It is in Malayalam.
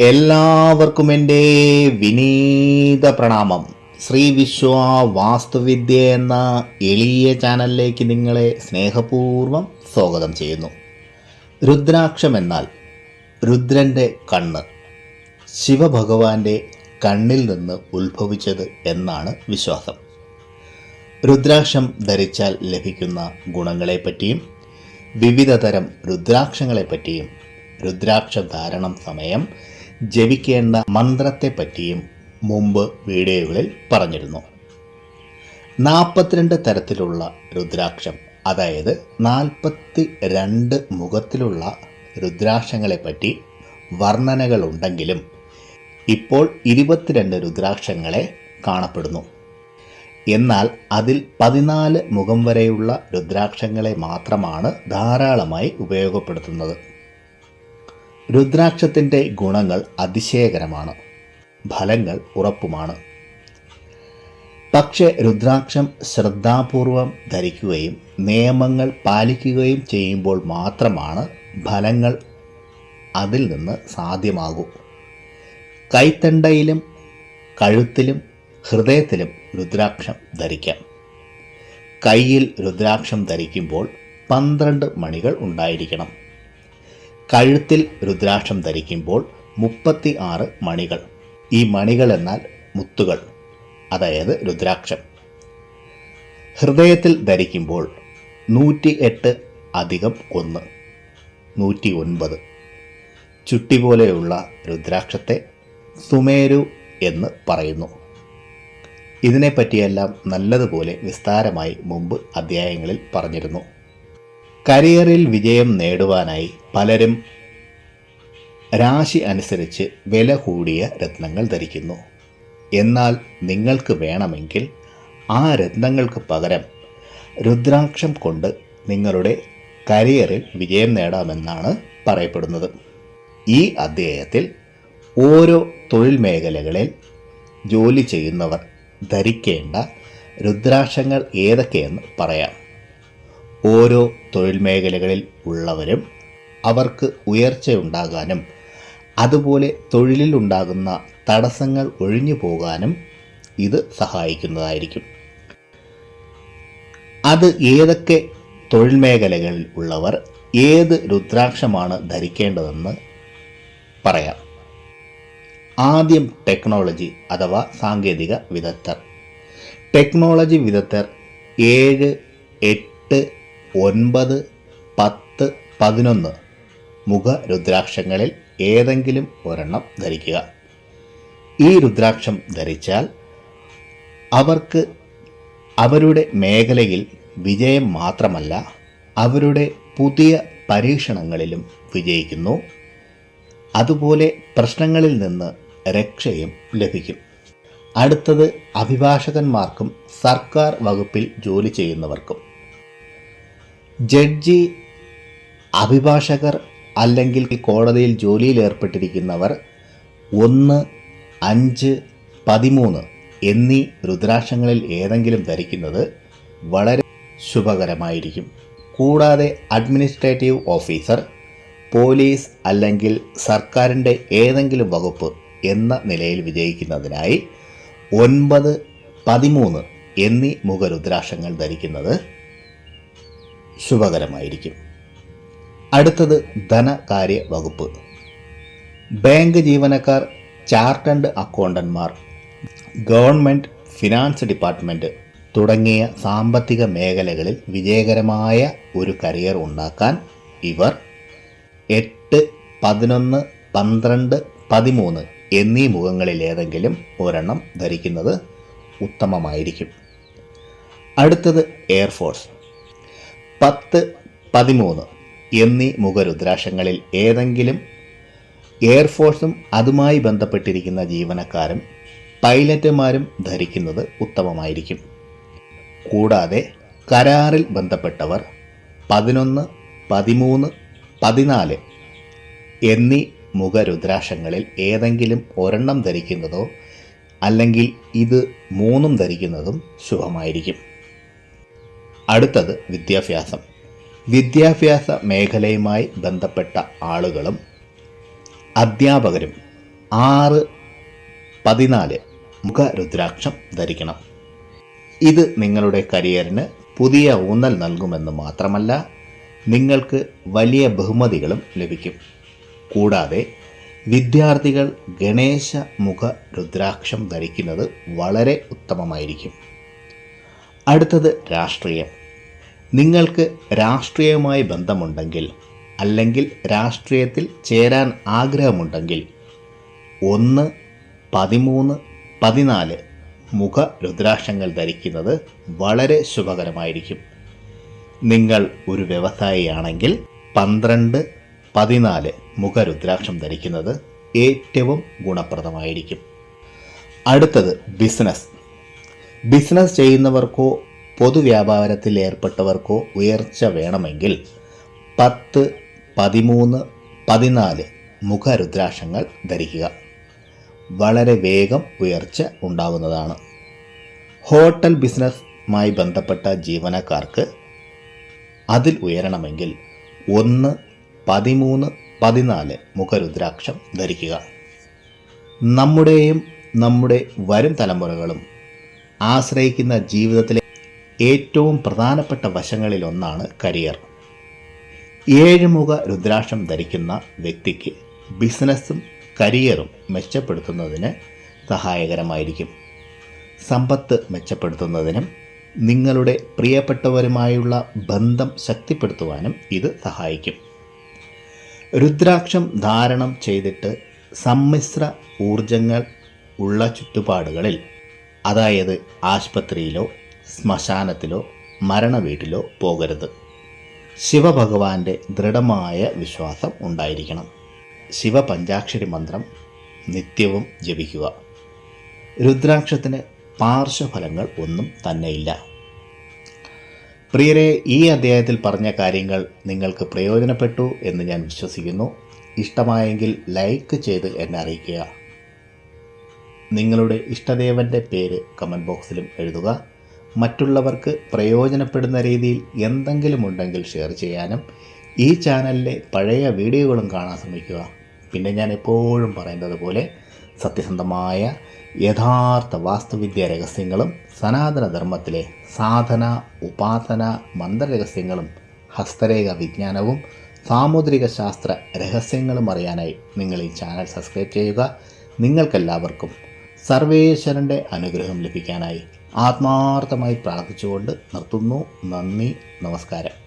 എല്ലാവർക്കും എന്റെ വിനീത പ്രണാമം. ശ്രീ വിശ്വ വാസ്തുവിദ്യ എന്ന എളിയ ചാനലിലേക്ക് നിങ്ങളെ സ്നേഹപൂർവം സ്വാഗതം ചെയ്യുന്നു. രുദ്രാക്ഷം എന്നാൽ രുദ്രന്റെ കണ്ണ്. ശിവഭഗവാന്റെ കണ്ണിൽ നിന്ന് ഉത്ഭവിച്ചത് എന്നാണ് വിശ്വാസം. രുദ്രാക്ഷം ധരിച്ചാൽ ലഭിക്കുന്ന ഗുണങ്ങളെപ്പറ്റിയും വിവിധതരം രുദ്രാക്ഷങ്ങളെപ്പറ്റിയും രുദ്രാക്ഷ ധാരണം സമയം ജപിക്കേണ്ട മന്ത്രത്തെപ്പറ്റിയും മുമ്പ് വീഡിയോകളിൽ പറഞ്ഞിരുന്നു. നാൽപ്പത്തിരണ്ട് തരത്തിലുള്ള രുദ്രാക്ഷം അതായത് നാൽപ്പത്തി രണ്ട് മുഖത്തിലുള്ള രുദ്രാക്ഷങ്ങളെപ്പറ്റി വർണനകളുണ്ടെങ്കിലും ഇപ്പോൾ ഇരുപത്തിരണ്ട് രുദ്രാക്ഷങ്ങളെ കാണപ്പെടുന്നു. എന്നാൽ അതിൽ പതിനാല് മുഖം വരെയുള്ള രുദ്രാക്ഷങ്ങളെ മാത്രമാണ് ധാരാളമായി ഉപയോഗപ്പെടുത്തുന്നത്. രുദ്രാക്ഷത്തിന്റെ ഗുണങ്ങൾ അതിശയകരമാണ്. ഫലങ്ങൾ ഉറപ്പുമാണ്. പക്ഷേ രുദ്രാക്ഷം ശ്രദ്ധാപൂർവം ധരിക്കുകയും നിയമങ്ങൾ പാലിക്കുകയും ചെയ്യുമ്പോൾ മാത്രമാണ് ഫലങ്ങൾ അതിൽ നിന്ന് സാധ്യമാകൂ. കൈത്തണ്ടയിലും കഴുത്തിലും ഹൃദയത്തിലും രുദ്രാക്ഷം ധരിക്കാം. കയ്യിൽ രുദ്രാക്ഷം ധരിക്കുമ്പോൾ പന്ത്രണ്ട് മണികൾ ഉണ്ടായിരിക്കണം. കഴുത്തിൽ രുദ്രാക്ഷം ധരിക്കുമ്പോൾ മുപ്പത്തി ആറ് മണികൾ. ഈ മണികൾ എന്നാൽ മുത്തുകൾ അതായത് രുദ്രാക്ഷം. ഹൃദയത്തിൽ ധരിക്കുമ്പോൾ നൂറ്റി എട്ട് അധികം ഒന്ന് നൂറ്റി ഒൻപത് ചുട്ടി പോലെയുള്ള രുദ്രാക്ഷത്തെ സുമേരു എന്ന് പറയുന്നു. ഇതിനെപ്പറ്റിയെല്ലാം നല്ലതുപോലെ വിസ്താരമായി മുമ്പ് അധ്യായങ്ങളിൽ പറഞ്ഞിരുന്നു. കരിയറിൽ വിജയം നേടുവാനായി പലരും രാശി അനുസരിച്ച് വില കൂടിയ രത്നങ്ങൾ ധരിക്കുന്നു. എന്നാൽ നിങ്ങൾക്ക് വേണമെങ്കിൽ ആ രത്നങ്ങൾക്ക് പകരം രുദ്രാക്ഷം കൊണ്ട് നിങ്ങളുടെ കരിയറിൽ വിജയം നേടാമെന്നാണ് പറയപ്പെടുന്നത്. ഈ അധ്യായത്തിൽ ഓരോ തൊഴിൽ മേഖലകളിൽ ജോലി ചെയ്യുന്നവർ ധരിക്കേണ്ട രുദ്രാക്ഷങ്ങൾ ഏതൊക്കെയെന്ന് പറയാം. ഓരോ തൊഴിൽ മേഖലകളിൽ ഉള്ളവരും അവർക്ക് ഉയർച്ചയുണ്ടാകാനും അതുപോലെ തൊഴിലിൽ ഉണ്ടാകുന്ന തടസ്സങ്ങൾ ഒഴിഞ്ഞു പോകാനും ഇത് സഹായിക്കുന്നതായിരിക്കും. അത് ഏതൊക്കെ തൊഴിൽ മേഖലകളിൽ ഉള്ളവർ ഏത് രുദ്രാക്ഷമാണ് ധരിക്കേണ്ടതെന്ന് പറയാം. ആദ്യം ടെക്നോളജി അഥവാ സാങ്കേതിക വിദഗ്ധർ. ടെക്നോളജി വിദഗ്ധർ ഏഴ് എട്ട് ഒൻപത് പത്ത് പതിനൊന്ന്. മുഖ രുദ്രാക്ഷങ്ങളിൽ ഏതെങ്കിലും ഒരെണ്ണം ധരിക്കുക. ഈ രുദ്രാക്ഷം ധരിച്ചാൽ അവർക്ക് അവരുടെ മേഖലയിൽ വിജയം മാത്രമല്ല അവരുടെ പുതിയ പരീക്ഷണങ്ങളിലും വിജയിക്കുന്നു. അതുപോലെ പ്രശ്നങ്ങളിൽ നിന്ന് രക്ഷയും ലഭിക്കും. അടുത്തത് അഭിഭാഷകന്മാർക്കും സർക്കാർ വകുപ്പിൽ ജോലി ചെയ്യുന്നവർക്കും. ജഡ്ജി അഭിഭാഷകർ അല്ലെങ്കിൽ കോടതിയിൽ ജോലിയിൽ ഏർപ്പെട്ടിരിക്കുന്നവർ ഒന്ന് അഞ്ച് പതിമൂന്ന് എന്നീ രുദ്രാക്ഷങ്ങളിൽ ഏതെങ്കിലും ധരിക്കുന്നത് വളരെ ശുഭകരമായിരിക്കും. കൂടാതെ അഡ്മിനിസ്ട്രേറ്റീവ് ഓഫീസർ പോലീസ് അല്ലെങ്കിൽ സർക്കാരിന്റെ ഏതെങ്കിലും വകുപ്പ് എന്ന നിലയിൽ വിജയിക്കുന്നതിനായി ഒൻപത് പതിമൂന്ന് എന്നീ മുഖരുദ്രാക്ഷങ്ങൾ ധരിക്കുന്നത് ശുഭകരമായിരിക്കും. അടുത്തത് ധനകാര്യ വകുപ്പ്. ബാങ്ക് ജീവനക്കാർ ചാർട്ടേഡ് അക്കൗണ്ടന്മാർ ഗവൺമെന്റ് ഫിനാൻസ് ഡിപ്പാർട്ട്മെന്റ് തുടങ്ങിയ സാമ്പത്തിക മേഖലകളിൽ വിജയകരമായ ഒരു കരിയർ ഉണ്ടാക്കാൻ ഇവർ എട്ട് പതിനൊന്ന് പന്ത്രണ്ട് പതിമൂന്ന് എന്നീ മുഖങ്ങളിലേതെങ്കിലും ഒരെണ്ണം ധരിക്കുന്നത് ഉത്തമമായിരിക്കും. അടുത്തത് എയർഫോഴ്സ്. പത്ത് പതിമൂന്ന് എന്നീ മുഖരുദ്രാക്ഷങ്ങളിൽ ഏതെങ്കിലും എയർഫോഴ്സും അതുമായി ബന്ധപ്പെട്ടിരിക്കുന്ന ജീവനക്കാരും പൈലറ്റുമാരും ധരിക്കുന്നത് ഉത്തമമായിരിക്കും. കൂടാതെ കരാറിൽ ബന്ധപ്പെട്ടവർ പതിനൊന്ന് പതിമൂന്ന് പതിനാല് എന്നീ മുഖരുദ്രാക്ഷങ്ങളിൽ ഏതെങ്കിലും ഒരെണ്ണം ധരിക്കുന്നതോ അല്ലെങ്കിൽ ഇത് മൂന്നും ധരിക്കുന്നതും ശുഭമായിരിക്കും. അടുത്തത് വിദ്യാഭ്യാസം. വിദ്യാഭ്യാസ മേഖലയുമായി ബന്ധപ്പെട്ട ആളുകളും അധ്യാപകരും ആറ് പതിനാല് മുഖരുദ്രാക്ഷം ധരിക്കണം. ഇത് നിങ്ങളുടെ കരിയറിന് പുതിയ ഊന്നൽ നൽകുമെന്ന് മാത്രമല്ല നിങ്ങൾക്ക് വലിയ ബഹുമതികളും ലഭിക്കും. കൂടാതെ വിദ്യാർത്ഥികൾ ഗണേശ മുഖ രുദ്രാക്ഷം ധരിക്കുന്നത് വളരെ ഉത്തമമായിരിക്കും. അടുത്തത് രാഷ്ട്രീയം. നിങ്ങൾക്ക് രാഷ്ട്രീയവുമായി ബന്ധമുണ്ടെങ്കിൽ അല്ലെങ്കിൽ രാഷ്ട്രീയത്തിൽ ചേരാൻ ആഗ്രഹമുണ്ടെങ്കിൽ ഒന്ന് പതിമൂന്ന് പതിനാല് മുഖ രുദ്രാക്ഷങ്ങൾ ധരിക്കുന്നത് വളരെ ശുഭകരമായിരിക്കും. നിങ്ങൾ ഒരു വ്യവസായിയാണെങ്കിൽ പന്ത്രണ്ട് പതിനാല് മുഖ രുദ്രാക്ഷം ധരിക്കുന്നത് ഏറ്റവും ഗുണപ്രദമായിരിക്കും. അടുത്തത് ബിസിനസ്. ബിസിനസ് ചെയ്യുന്നവർക്കോ പൊതുവ്യാപാരത്തിൽ ഏർപ്പെട്ടവർക്കോ ഉയർച്ച വേണമെങ്കിൽ പത്ത് പതിമൂന്ന് പതിനാല് മുഖരുദ്രാക്ഷങ്ങൾ ധരിക്കുക. വളരെ വേഗം ഉയർച്ച ഉണ്ടാകുന്നതാണ് ഹോട്ടൽ ബിസിനസ്സുമായി ബന്ധപ്പെട്ട ജീവനക്കാർക്ക് അതിൽ ഉയരണമെങ്കിൽ ഒന്ന് പതിമൂന്ന് പതിനാല് മുഖരുദ്രാക്ഷം ധരിക്കുക. നമ്മുടെയും നമ്മുടെ വരും തലമുറകളും ആശ്രയിക്കുന്ന ജീവിതത്തിലെ ഏറ്റവും പ്രധാനപ്പെട്ട വശങ്ങളിലൊന്നാണ് കരിയർ. ഏഴുമുഖ രുദ്രാക്ഷം ധരിക്കുന്ന വ്യക്തിക്ക് ബിസിനസ്സും കരിയറും മെച്ചപ്പെടുത്തുന്നതിന് സഹായകരമായിരിക്കും. സമ്പത്ത് മെച്ചപ്പെടുത്തുന്നതിനും നിങ്ങളുടെ പ്രിയപ്പെട്ടവരുമായുള്ള ബന്ധം ശക്തിപ്പെടുത്തുവാനും ഇത് സഹായിക്കും. രുദ്രാക്ഷം ധാരണം ചെയ്തിട്ട് സമ്മിശ്ര ഊർജങ്ങൾ ഉള്ള ചുറ്റുപാടുകളിൽ അതായത് ആശുപത്രിയിലോ ശ്മശാനത്തിലോ മരണവീട്ടിലോ പോകരുത്. ശിവഭഗവാന്റെ ദൃഢമായ വിശ്വാസം ഉണ്ടായിരിക്കണം. ശിവപഞ്ചാക്ഷരി മന്ത്രം നിത്യവും ജപിക്കുക. രുദ്രാക്ഷത്തിന് പാർശ്വഫലങ്ങൾ ഒന്നും തന്നെയില്ല. പ്രിയരെ ഈ അധ്യായത്തിൽ പറഞ്ഞ കാര്യങ്ങൾ നിങ്ങൾക്ക് പ്രയോജനപ്പെട്ടു എന്ന് ഞാൻ വിശ്വസിക്കുന്നു. ഇഷ്ടമായെങ്കിൽ ലൈക്ക് ചെയ്ത് എന്നെ അറിയിക്കുക. നിങ്ങളുടെ ഇഷ്ടദേവന്റെ പേര് കമന്റ് ബോക്സിലും എഴുതുക. മറ്റുള്ളവർക്ക് പ്രയോജനപ്പെടുന്ന രീതിയിൽ എന്തെങ്കിലും ഉണ്ടെങ്കിൽ ഷെയർ ചെയ്യാനും ഈ ചാനലിലെ പഴയ വീഡിയോകളും കാണാൻ ശ്രമിക്കുക. പിന്നെ ഞാൻ എപ്പോഴും പറയുന്നത് പോലെ സത്യസന്ധമായ യഥാർത്ഥ വാസ്തുവിദ്യ രഹസ്യങ്ങളും സനാതനധർമ്മത്തിലെ സാധന ഉപാസന മന്ത്രരഹസ്യങ്ങളും ഹസ്തരേഖ വിജ്ഞാനവും സാമുദ്രിക ശാസ്ത്ര രഹസ്യങ്ങളും അറിയാനായി നിങ്ങൾ ഈ ചാനൽ സബ്സ്ക്രൈബ് ചെയ്യുക. നിങ്ങൾക്കെല്ലാവർക്കും സർവേശ്വരന്റെ അനുഗ്രഹം ലഭിക്കാനായി ആത്മാർത്ഥമായി പ്രാർത്ഥിച്ചുകൊണ്ട് നിർത്തുന്നു. നന്ദി നമസ്കാരം.